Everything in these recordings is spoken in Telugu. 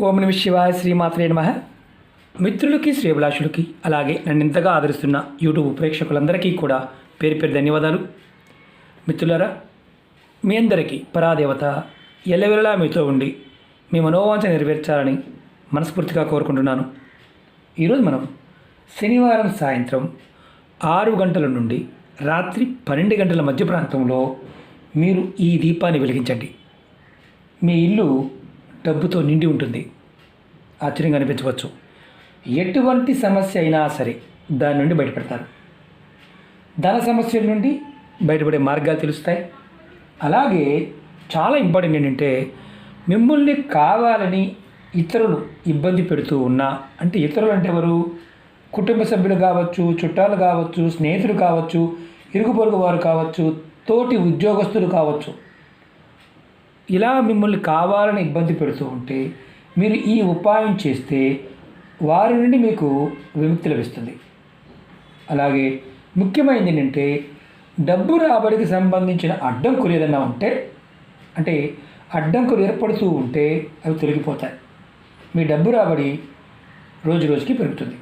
ఓం నమ శివాయ శ్రీమాత్రే నమ. మిత్రులకి శ్రీభిలాషులకి అలాగే నన్ను ఇంతగా ఆదరిస్తున్న యూట్యూబ్ ప్రేక్షకులందరికీ కూడా పేరు పేరు ధన్యవాదాలు. మిత్రులారా మీ అందరికీ పరాదేవత ఎల్లవెల్లా మీతో ఉండి మీ మనోవాంఛ నెరవేర్చాలని మనస్ఫూర్తిగా కోరుకుంటున్నాను. ఈరోజు మనం శనివారం సాయంత్రం ఆరు గంటల నుండి రాత్రి పన్నెండు గంటల మధ్య ప్రాంతంలో మీరు ఈ దీపాన్ని వెలిగించండి. మీ ఇల్లు డబ్బుతో నిండి ఉంటుంది. ఆశ్చర్యంగా అనిపించవచ్చు. ఎటువంటి సమస్య అయినా సరే దాని నుండి బయటపడతారు. ధన సమస్యల నుండి బయటపడే మార్గాలు తెలుస్తాయి. అలాగే చాలా ఇంపార్టెంట్ ఏంటంటే మిమ్మల్ని కావాలని ఇతరులు ఇబ్బంది పెడుతూ ఉన్నా అంటే ఇతరులు అంటే ఎవరు? కుటుంబ సభ్యులు కావచ్చు చుట్టాలు కావచ్చు స్నేహితులు కావచ్చు ఇరుగు పొరుగు వారు కావచ్చు తోటి ఉద్యోగస్తులు కావచ్చు. ఇలా మిమ్మల్ని కావాలని ఇబ్బంది పెడుతూ ఉంటే మీరు ఈ ఉపాయం చేస్తే వారి నుండి మీకు విముక్తి లభిస్తుంది. అలాగే ముఖ్యమైనది ఏంటంటే డబ్బు రాబడికి సంబంధించిన అడ్డంకులు ఏదైనా ఉంటే అంటే అడ్డంకులు ఏర్పడుతూ ఉంటే అవి తొలగిపోతాయి. మీ డబ్బు రాబడి రోజు రోజుకి పెరుగుతుంది.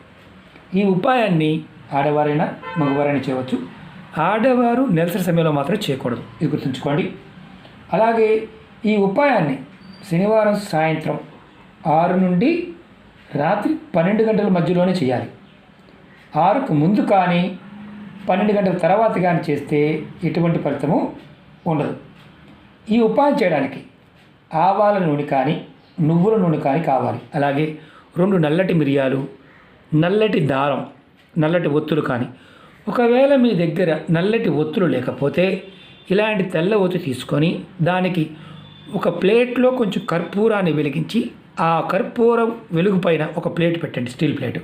ఈ ఉపాయాన్ని ఆడవారైనా మగవారైనా చేయవచ్చు. ఆడవారు నెలసరి సమయంలో మాత్రం చేయకూడదు. ఇది గుర్తుంచుకోండి. అలాగే ఈ ఉపాయాన్ని శనివారం సాయంత్రం ఆరు నుండి రాత్రి పన్నెండు గంటల మధ్యలోనే చేయాలి. ఆరుకు ముందు కానీ పన్నెండు గంటల తర్వాత కానీ చేస్తే ఎటువంటి ఫలితము ఉండదు. ఈ ఉపాయం చేయడానికి ఆవాల నూనె కానీ నువ్వుల నూనె కానీ కావాలి. అలాగే రెండు నల్లటి మిరియాలు నల్లటి దారం నల్లటి ఒత్తులు కానీ. ఒకవేళ మీ దగ్గర నల్లటి ఒత్తులు లేకపోతే ఇలాంటి తెల్ల ఒత్తు తీసుకొని దానికి ఒక ప్లేట్లో కొంచెం కర్పూరాన్ని వెలిగించి ఆ కర్పూరం వెలుగు పైన ఒక ప్లేట్ పెట్టండి స్టీల్ ప్లేట్.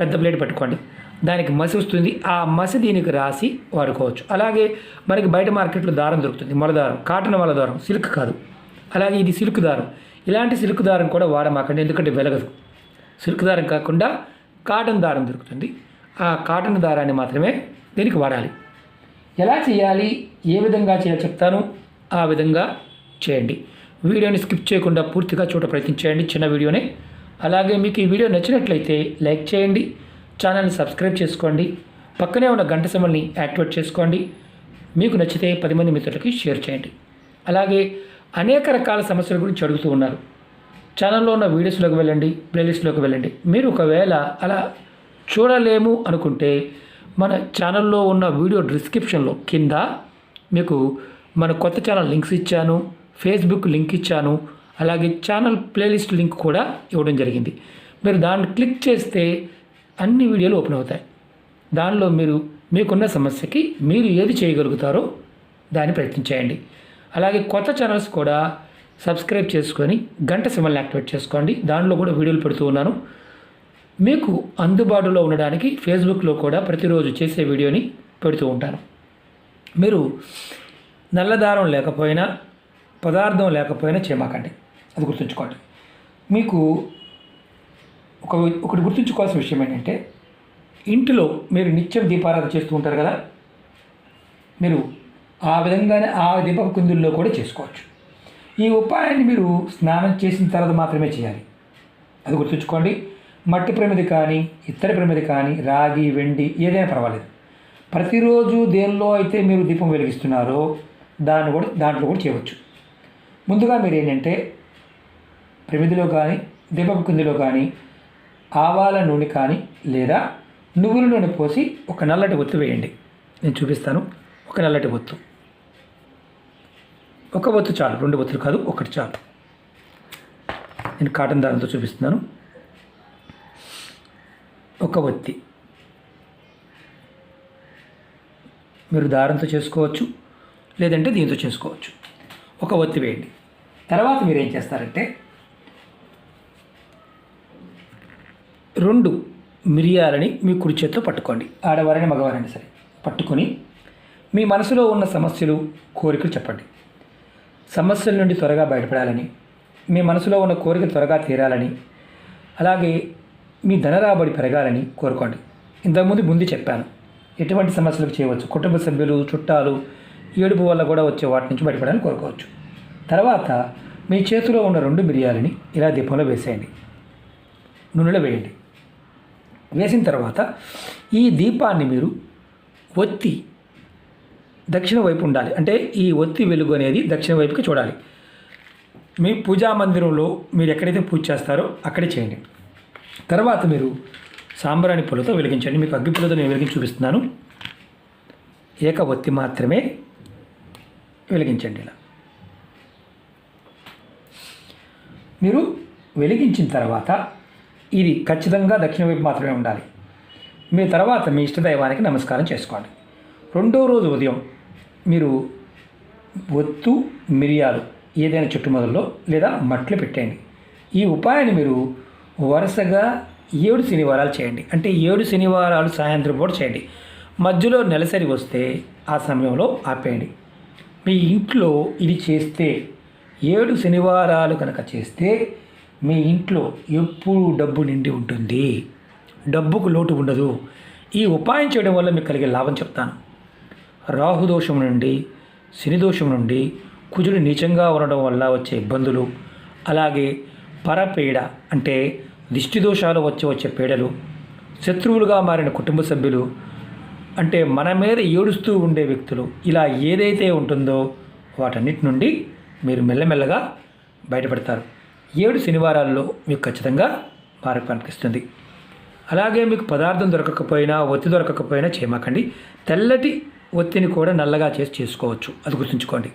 పెద్ద ప్లేట్ పెట్టుకోండి. దానికి మసి వస్తుంది. ఆ మసి దీనికి రాసి వాడుకోవచ్చు. అలాగే మనకి బయట మార్కెట్లో దారం దొరుకుతుంది. మొలదారం కాటన్ వల్ల దారం సిల్క్ కాదు. అలాగే ఇది సిల్క్ దారం. ఇలాంటి సిల్క్ దారం కూడా వాడమాకండి ఎందుకంటే వెలగదు. సిల్క్ దారం కాకుండా కాటన్ దారం దొరుకుతుంది. ఆ కాటన్ దారాన్ని మాత్రమే దీనికి వాడాలి. ఎలా చేయాలి? ఏ విధంగా చేయాలి చెప్తాను. ఆ విధంగా చేయండి. వీడియోని స్కిప్ చేయకుండా పూర్తిగా చూడ ప్రయత్నం చేయండి చిన్న వీడియోనే. అలాగే మీకు ఈ వీడియో నచ్చినట్లయితే లైక్ చేయండి ఛానల్ని సబ్స్క్రైబ్ చేసుకోండి పక్కనే ఉన్న గంట సమల్ని యాక్టివేట్ చేసుకోండి మీకు నచ్చితే పది మంది మిత్రులకి షేర్ చేయండి. అలాగే అనేక రకాల సమస్యల గురించి అడుగుతూ ఉన్నారు. ఛానల్లో ఉన్న వీడియోస్లోకి వెళ్ళండి ప్లేలిస్ట్లోకి వెళ్ళండి. మీరు ఒకవేళ అలా చూడలేము అనుకుంటే మన ఛానల్లో ఉన్న వీడియో డిస్క్రిప్షన్లో కింద మీకు మన కొత్త ఛానల్ లింక్స్ ఇచ్చాను. ఫేస్బుక్ లింక్ ఇచ్చాను అలాగే ఛానల్ ప్లేలిస్ట్ లింక్ కూడా ఇవ్వడం జరిగింది. మీరు దాన్ని క్లిక్ చేస్తే అన్ని వీడియోలు ఓపెన్ అవుతాయి. దానిలో మీరు మీకున్న సమస్యకి మీరు ఏది చేయగలుగుతారో దాన్ని ప్రయత్నించేయండి అలాగే కొత్త ఛానల్స్ కూడా సబ్స్క్రైబ్ చేసుకొని గంట సిమ్మల్ని యాక్టివేట్ చేసుకోండి. దానిలో కూడా వీడియోలు పెడుతూ ఉన్నాను. మీకు అందుబాటులో ఉండడానికి ఫేస్బుక్లో కూడా ప్రతిరోజు చేసే వీడియోని పెడుతూ ఉంటాను. మీరు నల్లదారం లేకపోయినా పదార్థం లేకపోయినా చేయమాకండి అది గుర్తుంచుకోండి. మీకు ఒక ఒకటి గుర్తుంచుకోవాల్సిన విషయం ఏంటంటే ఇంటిలో మీరు నిత్యం దీపారాధన చేస్తూ ఉంటారు కదా మీరు ఆ విధంగానే ఆ దీప కుందుల్లో కూడా చేసుకోవచ్చు. ఈ ఉపాయాన్ని మీరు స్నానం చేసిన తర్వాత మాత్రమే చేయాలి. అది గుర్తుంచుకోండి. మట్టి ప్రమిది కానీ ఇత్తడి ప్రమిది కానీ రాగి వెండి ఏదైనా పర్వాలేదు. ప్రతిరోజు దేనిలో అయితే మీరు దీపం వెలిగిస్తున్నారో దాన్ని కూడా దాంట్లో కూడా చేయవచ్చు. ముందుగా మీరు ఏంటంటే ప్రమిదిలో కానీ దీపపు కుందిలో కానీ ఆవాల నూనె కానీ లేదా నువ్వుల నూనె పోసి ఒక నల్లటి ఒత్తు వేయండి. నేను చూపిస్తాను. ఒక నల్లటి ఒత్తు. ఒక ఒత్తు చాలు. రెండు ఒత్తులు కాదు ఒకటి చాలు. నేను కాటన్ దారంతో చూపిస్తున్నాను. ఒక ఒత్తి. మీరు దారంతో చేసుకోవచ్చు లేదంటే దీంతో చేసుకోవచ్చు. ఒక ఒత్తి వేయండి. తర్వాత మీరు ఏం చేస్తారంటే రెండు మిరియాలని మీ కుడి చేతిలో పట్టుకోండి. ఆడవారని మగవారైనా సరే పట్టుకొని మీ మనసులో ఉన్న సమస్యలు కోరికలు చెప్పండి. సమస్యల నుండి త్వరగా బయటపడాలని మీ మనసులో ఉన్న కోరిక త్వరగా తీరాలని అలాగే మీ ధన రాబడి పెరగాలని కోరుకోండి. ఇంతకుముందు ముందు చెప్పాను. ఎటువంటి సమస్యలకు చేయవచ్చు కుటుంబ సభ్యులు చుట్టాలు ఏడుపు వల్ల కూడా వచ్చే వాటి నుంచి బయటపడాలని కోరుకోవచ్చు. తర్వాత మీ చేతిలో ఉన్న రెండు మిరియాలని ఇలా దీపంలో వేసేయండి. నూనెలో వేయండి. వేసిన తర్వాత ఈ దీపాన్ని మీరు ఒత్తి దక్షిణ వైపు ఉండాలి. అంటే ఈ ఒత్తి వెలుగు అనేది దక్షిణ వైపుకి చూడాలి. మీ పూజా మందిరంలో మీరు ఎక్కడైతే పూజ చేస్తారో అక్కడే చేయండి. తర్వాత మీరు సాంబ్రాణి పూలతో వెలిగించండి. మీకు అగ్గి పుల్లతో నేను వెలిగించి చూపిస్తున్నాను. ఏక ఒత్తి మాత్రమే వెలిగించండి ఇలా. మీరు వెలిగించిన తర్వాత ఇది ఖచ్చితంగా దక్షిణ వైపు మాత్రమే ఉండాలి. మీ తర్వాత మీ ఇష్టదైవానికి నమస్కారం చేసుకోండి. రెండో రోజు ఉదయం మీరు ఒత్తు మిరియాలు ఏదైనా చుట్టుమొదల్లో లేదా మట్లు పెట్టండి ఈ ఉపాయాన్ని మీరు వరుసగా ఏడు శనివారాలు చేయండి. అంటే ఏడు శనివారాలు సాయంత్రం పూట చేయండి. మధ్యలో నెలసరి వస్తే ఆ సమయంలో ఆపేయండి. మీ ఇంట్లో ఇది చేస్తే ఏడు శనివారాలు కనుక చేస్తే మీ ఇంట్లో ఎప్పుడు డబ్బు నిండి ఉంటుంది. డబ్బుకు లోటు ఉండదు. ఈ ఉపాయం చేయడం వల్ల మీకు కలిగే లాభం చెప్తాను. రాహుదోషం నుండి శని దోషం నుండి కుజుడు నీచంగా ఉండడం వల్ల వచ్చే ఇబ్బందులు అలాగే పరపీడ అంటే దిష్టి దోషాలు వచ్చి వచ్చే పీడలు శత్రువులుగా మారిన కుటుంబ సభ్యులు అంటే మన మీద ఏడుస్తూ ఉండే వ్యక్తులు ఇలా ఏదైతే ఉంటుందో వాటన్నిటి నుండి మీరు మెల్లమెల్లగా బయటపడతారు. ఏడు శనివారాల్లో మీకు ఖచ్చితంగా మార్పు కనిపిస్తుంది. అలాగే మీకు పదార్థం దొరకకపోయినా ఒత్తి దొరకకపోయినా చేయమాకండి. తెల్లటి ఒత్తిని కూడా నల్లగా చేసి చేసుకోవచ్చు. అది గుర్తుంచుకోండి.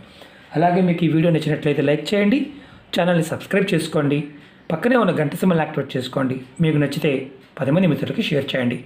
అలాగే మీకు ఈ వీడియో నచ్చినట్లయితే లైక్ చేయండి ఛానల్ని సబ్స్క్రైబ్ చేసుకోండి పక్కనే ఉన్న గంట సింబల్ యాక్టివేట్ చేసుకోండి. మీకు నచ్చితే పది మంది మిత్రులకి షేర్ చేయండి.